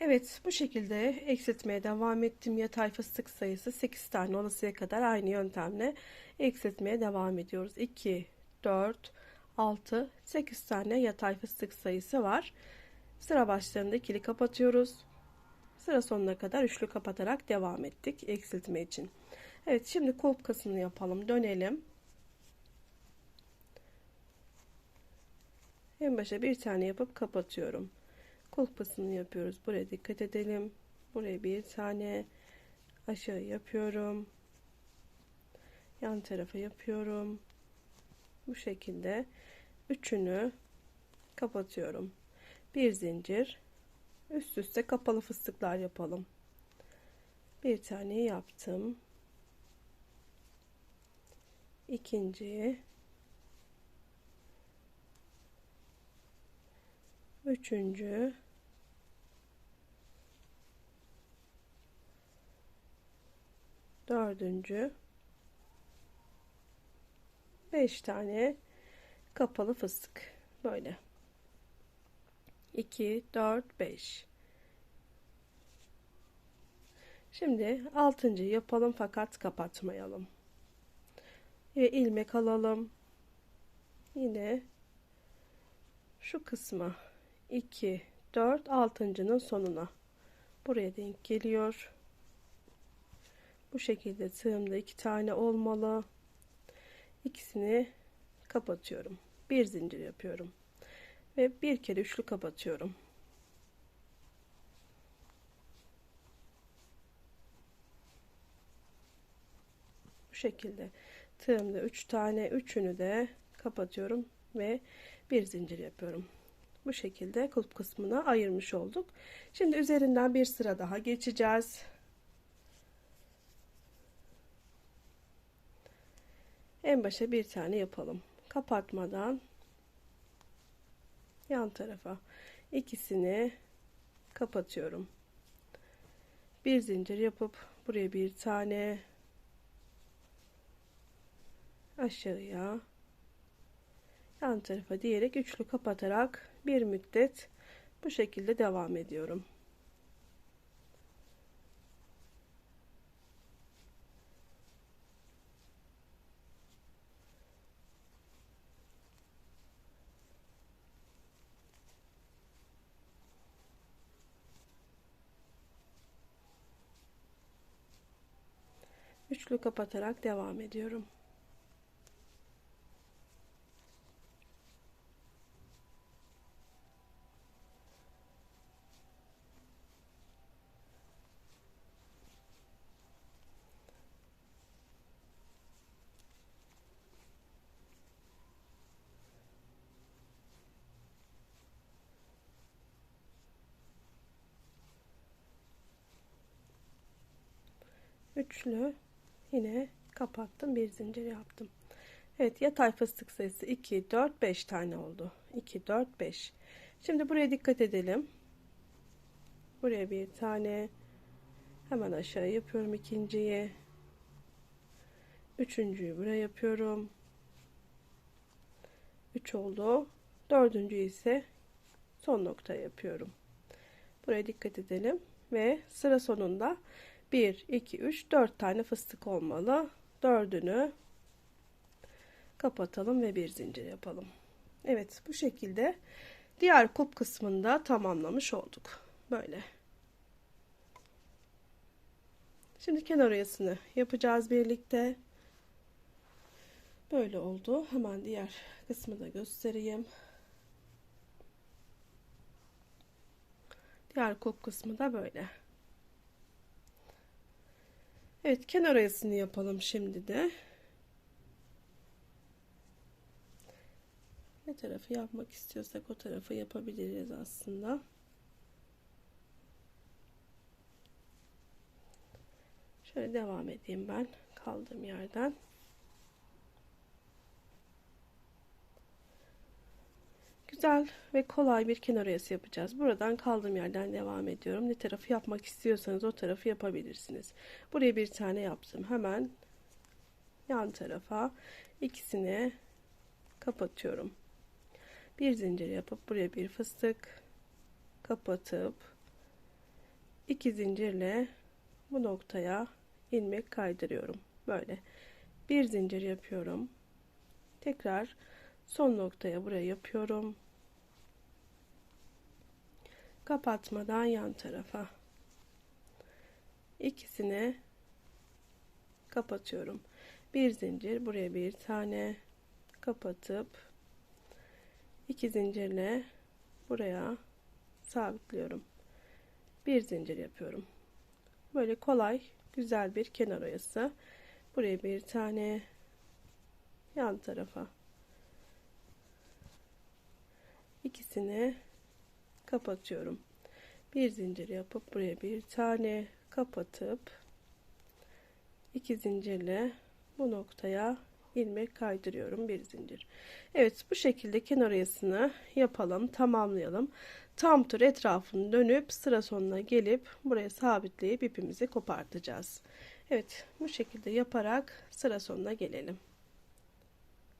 Evet bu şekilde eksiltmeye devam ettim. Yatay fıstık sayısı 8 tane olasıya kadar aynı yöntemle eksiltmeye devam ediyoruz. 2, 4, 6, 8 tane yatay fıstık sayısı var. Sıra başlarında ikili kapatıyoruz. Sıra sonuna kadar üçlü kapatarak devam ettik eksiltme için. Evet şimdi kulp kasını yapalım. Dönelim. En başa bir tane yapıp kapatıyorum. Kulpasını yapıyoruz. Buraya dikkat edelim. Buraya bir tane aşağı yapıyorum. Yan tarafa yapıyorum. Bu şekilde üçünü kapatıyorum. Bir zincir üst üste kapalı fıstıklar yapalım. Bir tane yaptım. İkinciyi üçüncü dördüncü. Beş tane kapalı fıstık. Böyle. 2 4 5 şimdi altıncı yapalım fakat kapatmayalım. Ve ilmek alalım. Yine şu kısma. 2 4 altıncının sonuna. Buraya denk geliyor bu şekilde tığımda iki tane olmalı. İkisini kapatıyorum. Bir zincir yapıyorum. Ve bir kere üçlü kapatıyorum. Bu şekilde tığımda üç tane üçünü de kapatıyorum ve bir zincir yapıyorum. Bu şekilde kulp kısmına ayırmış olduk. Şimdi üzerinden bir sıra daha geçeceğiz. En başa bir tane yapalım. Kapatmadan yan tarafa ikisini kapatıyorum. Bir zincir yapıp buraya bir tane aşağıya yan tarafa diyerek üçlü kapatarak bir müddet bu şekilde devam ediyorum. Üçlü kapatarak devam ediyorum. üçlü yine kapattım bir zincir yaptım. Evet yatay fıstık sayısı 2 4 5 tane oldu. 2 4 5 şimdi buraya dikkat edelim. Buraya bir tane hemen aşağı yapıyorum ikinciyi. Üçüncüyü buraya yapıyorum. 3 oldu. Dördüncü ise son nokta yapıyorum. Buraya dikkat edelim ve sıra sonunda 1 2 3 4 tane fıstık olmalı. Dördünü kapatalım ve bir zincir yapalım. Evet bu şekilde diğer kup kısmında tamamlamış olduk. Böyle. Şimdi kenar oyasını yapacağız birlikte. Böyle oldu. Hemen diğer kısmı da göstereyim. Diğer kup kısmı da böyle Evet kenar oyasını yapalım şimdi de. Ne tarafı yapmak istiyorsak o tarafı yapabiliriz aslında. Şöyle devam edeyim ben kaldığım yerden. Güzel ve kolay bir kenar oyası yapacağız. Buradan kaldığım yerden devam ediyorum. Ne tarafı yapmak istiyorsanız o tarafı yapabilirsiniz. Buraya bir tane yaptım. Hemen yan tarafa ikisini kapatıyorum. Bir zincir yapıp buraya bir fıstık kapatıp 2 zincirle bu noktaya ilmek kaydırıyorum. Böyle bir zincir yapıyorum. Tekrar son noktaya buraya yapıyorum. Kapatmadan yan tarafa. İkisini kapatıyorum. Bir zincir buraya bir tane kapatıp iki zincirle buraya sabitliyorum. Bir zincir yapıyorum. Böyle kolay, güzel bir kenar oyası. Buraya bir tane yan tarafa ikisini kapatıyorum. Bir zincir yapıp buraya bir tane kapatıp iki zincirle bu noktaya ilmek kaydırıyorum bir zincir. Evet bu şekilde kenar oyasını yapalım tamamlayalım. Tam tur etrafını dönüp sıra sonuna gelip buraya sabitleyip ipimizi kopartacağız. Evet bu şekilde yaparak sıra sonuna gelelim.